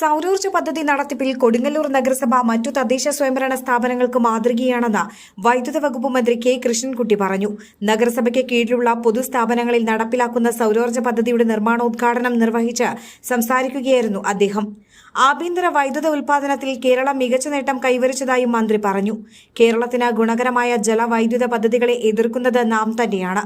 സൗരോർജ പദ്ധതി നടത്തിപ്പിൽ കൊടുങ്ങല്ലൂർ നഗരസഭ മറ്റു തദ്ദേശ സ്വയംഭരണ സ്ഥാപനങ്ങൾക്ക് മാതൃകയാണെന്ന് വൈദ്യുത വകുപ്പ് മന്ത്രി കെ കൃഷ്ണൻകുട്ടി പറഞ്ഞു. നഗരസഭയ്ക്ക് കീഴിലുള്ള പൊതുസ്ഥാപനങ്ങളിൽ നടപ്പിലാക്കുന്ന സൗരോർജ പദ്ധതിയുടെ നിർമ്മാണോദ്ഘാടനം നിർവഹിച്ച് സംസാരിക്കുകയായിരുന്നു അദ്ദേഹം. ആഭ്യന്തര വൈദ്യുത ഉൽപാദനത്തിൽ കേരളം മികച്ച നേട്ടം കൈവരിച്ചതായും മന്ത്രി പറഞ്ഞു. കേരളത്തിന് ഗുണകരമായ ജലവൈദ്യുത പദ്ധതികളെ എതിർക്കുന്നത് നാം തന്നെയാണ്.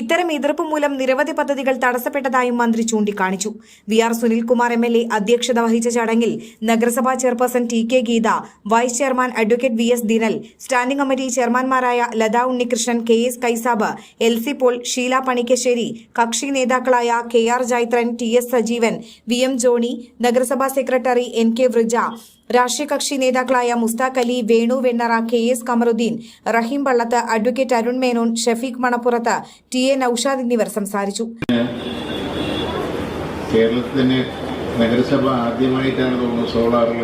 ഇത്തരം എതിർപ്പ് മൂലം നിരവധി പദ്ധതികൾ തടസ്സപ്പെട്ടതായും മന്ത്രി ചൂണ്ടിക്കാണിച്ചു. V R Sunilkumar M L A അധ്യക്ഷത വഹിച്ച ചടങ്ങിൽ നഗരസഭാ chairperson T K Geetha vice chairman advocate V S Dinal standing committee ചെയർമാൻമാരായ Latha Unnikrishnan K S Kaisab L C Paul Sheela Panikkassery കക്ഷി നേതാക്കളായ K R Jaithran T S Sajeevan V M Johny നഗരസഭാ secretary N K Vrija രാഷ്ട്രീയ കക്ഷി നേതാക്കളായ Musthaq Ali Venu Vennara K S Kamaruddin Raheem Pallath advocate Arun Menon Shafeeq Manappurath T A Naushad എന്നിവർ സംസാരിച്ചു. കേരളത്തിൽ തന്നെ നഗരസഭ ആദ്യമായിട്ടാണ് തോന്നുന്നു സോളാറിൽ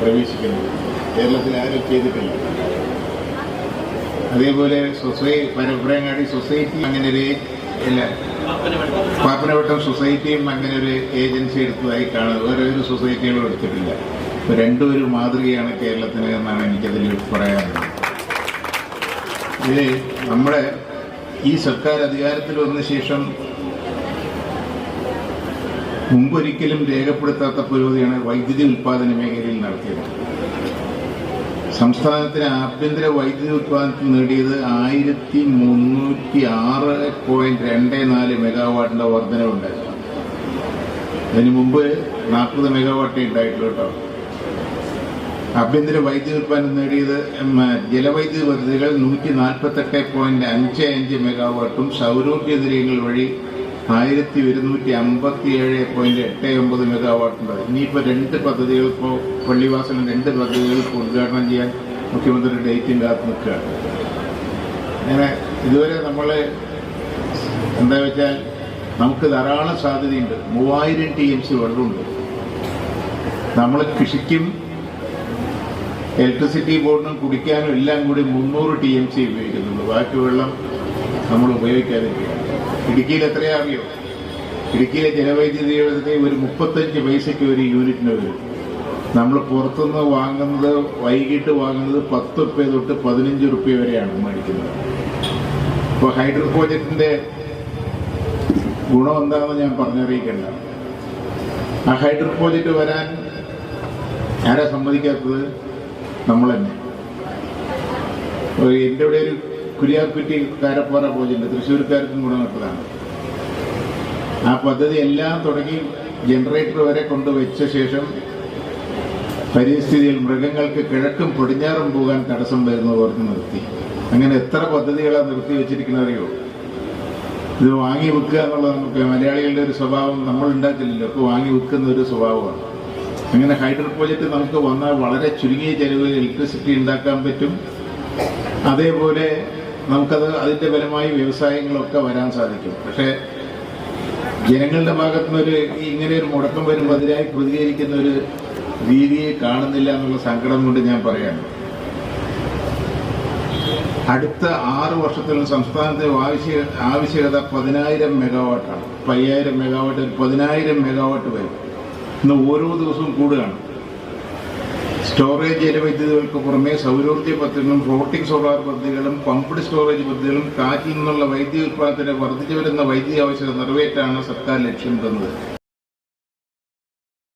പ്രവേശിക്കുന്നത്. കേരളത്തിൽ ആരും ചെയ്തിട്ടില്ല. അതേപോലെ സൊസൈ പരമ്പരങ്ങാടി സൊസൈറ്റി അങ്ങനെ ഒരു പാപ്പനവട്ടം സൊസൈറ്റിയും അങ്ങനെ ഒരു ഏജൻസി എടുത്തതായി കാണുന്നത് വേറെ ഒരു സൊസൈറ്റികളും എടുത്തിട്ടില്ല. ഇപ്പൊ രണ്ടും ഒരു മാതൃകയാണ് കേരളത്തിന് എന്നാണ് എനിക്കതിൽ പറയാനുള്ളത്. ഇത് നമ്മുടെ ഈ സർക്കാർ അധികാരത്തിൽ വന്ന ശേഷം മുമ്പൊരിക്കലും രേഖപ്പെടുത്താത്ത പുരോഗതിയാണ് വൈദ്യുതി ഉൽപാദന മേഖലയിൽ നടത്തിയത്. സംസ്ഥാനത്തിന് ആഭ്യന്തര വൈദ്യുതി ഉൽപാദനത്തിൽ നേടിയത് ആയിരത്തി മുന്നൂറ്റി ആറ് പോയിന്റ് രണ്ട് നാല് മെഗാവാട്ടിന്റെ വർധനവുണ്ടായിരുന്നു അതിനു മുമ്പ് നാൽപ്പത് മെഗാവാട്ടേ ഉണ്ടായിട്ടുള്ളൂ കേട്ടോ. ആഭ്യന്തര വൈദ്യുതി ഉത്പാദനം നേടിയത് ജലവൈദ്യുതി പദ്ധതികൾ നൂറ്റി നാൽപ്പത്തെട്ട് പോയിന്റ് അഞ്ച് അഞ്ച് മെഗാവാട്ടും സൗരോർജ നിലയങ്ങൾ വഴി ആയിരത്തി ഒരുന്നൂറ്റി അമ്പത്തി ഏഴ് പോയിന്റ് എട്ട് ഒമ്പത് മെഗാവാട്ടുണ്ട് ഇനിയിപ്പോൾ രണ്ട് പദ്ധതികൾ ഇപ്പോൾ പള്ളിവാസനം രണ്ട് പദ്ധതികൾ ഉദ്ഘാടനം ചെയ്യാൻ മുഖ്യമന്ത്രി ഡേറ്റും കാത്ത് നിൽക്കുകയാണ്. അങ്ങനെ ഇതുവരെ നമ്മൾ എന്താ വെച്ചാൽ നമുക്ക് ധാരാളം സാധ്യതയുണ്ട്. മൂവായിരം ടി എം സി വെള്ളമുണ്ട്. നമ്മൾ കൃഷിക്കും ഇലക്ട്രിസിറ്റി ബോർഡിനും കുടിക്കാനും എല്ലാം കൂടി മുന്നൂറ് ടി എം സി ഉപയോഗിക്കുന്നുള്ളൂ ബാക്കി വെള്ളം നമ്മൾ ഉപയോഗിക്കാതിരിക്കുകയാണ്. ഇടുക്കിയിൽ എത്രയാ അറിയോ? ഇടുക്കിയിലെ ജലവൈദ്യുതി ഒരു മുപ്പത്തഞ്ച് പൈസയ്ക്ക് ഒരു യൂണിറ്റിന് വരും നമ്മൾ പുറത്തുനിന്ന് വാങ്ങുന്നത് വൈകിട്ട് വാങ്ങുന്നത് പത്ത് റുപ്യ തൊട്ട് പതിനഞ്ച് റുപ്യ വരെയാണ് മേടിക്കുന്നത്. ഇപ്പോൾ ഹൈഡ്രോ പ്രോജക്റ്റിന്റെ ഗുണം എന്താണെന്ന് ഞാൻ പറഞ്ഞറിയിക്കണ്ട. ആ ഹൈഡ്രോ പ്രോജക്റ്റ് വരാൻ ആരാ സമ്മതിക്കാത്തത്? നമ്മൾ തന്നെ എന്റെ ഇവിടെ ഒരു കുരിയാക്കുറ്റി കാരപ്പാറ പ്രോജക്റ്റ് തൃശ്ശൂർക്കാർക്കും ഗുണമെട്ടതാണ് ആ പദ്ധതി എല്ലാം തുടങ്ങി ജനറേറ്റർ വരെ കൊണ്ടുവച്ച ശേഷം പരിസ്ഥിതിയിൽ മൃഗങ്ങൾക്ക് കിഴക്കും പടിഞ്ഞാറും പോകാൻ തടസ്സം വരുന്നത് ഓർത്ത് നിർത്തി. അങ്ങനെ എത്ര പദ്ധതികളാണ് നിർത്തി വെച്ചിരിക്കുന്നത് അറിയോ ഇത് വാങ്ങി വിൽക്കുക എന്നുള്ളത് നമുക്ക് മലയാളികളുടെ ഒരു സ്വഭാവം നമ്മൾ ഉണ്ടാക്കില്ലല്ലോ. ഒക്കെ വാങ്ങി വെക്കുന്ന ഒരു സ്വഭാവമാണ്. അങ്ങനെ ഹൈഡ്രോ പ്രോജക്റ്റ് നമുക്ക് വന്നാൽ വളരെ ചുരുങ്ങിയ ചെലവിൽ ഇലക്ട്രിസിറ്റി ഉണ്ടാക്കാൻ പറ്റും. അതേപോലെ നമുക്കത് അതിന്റെ ഫലമായി വ്യവസായങ്ങളൊക്കെ വരാൻ സാധിക്കും. പക്ഷേ ജനങ്ങളുടെ ഭാഗത്തു നിന്നൊരു ഇങ്ങനെ ഒരു മുടക്കം വരുമ്പോൾ അതിനായി പ്രതികരിക്കുന്ന ഒരു രീതിയെ കാണുന്നില്ല എന്നുള്ള സങ്കടം കൊണ്ട് ഞാൻ പറയാണ്. അടുത്ത ആറ് വർഷത്തിൽ സംസ്ഥാനത്തെ ആവശ്യ ആവശ്യകത പതിനായിരം മെഗാവാട്ടാണ്. പയ്യായിരം മെഗാവാട്ട് പതിനായിരം മെഗാവാട്ട് വരും. ഇന്ന് ഓരോ ദിവസവും കൂടുകയാണ്. സ്റ്റോറേജ് ജലവൈദ്യുതികൾക്ക് പുറമെ സൗരോർജ പദ്ധതികളും ഫ്ലോട്ടിംഗ് സോളാർ പദ്ധതികളും പമ്പ്ഡ് സ്റ്റോറേജ് പദ്ധതികളും കാറ്റിൽ നിന്നുള്ള വൈദ്യുതി ഉത്പാദനത്തിന് വർദ്ധിച്ചു വരുന്ന വൈദ്യുതി ആവശ്യകത നിറവേറ്റാണ് സർക്കാർ ലക്ഷ്യം തന്നത്.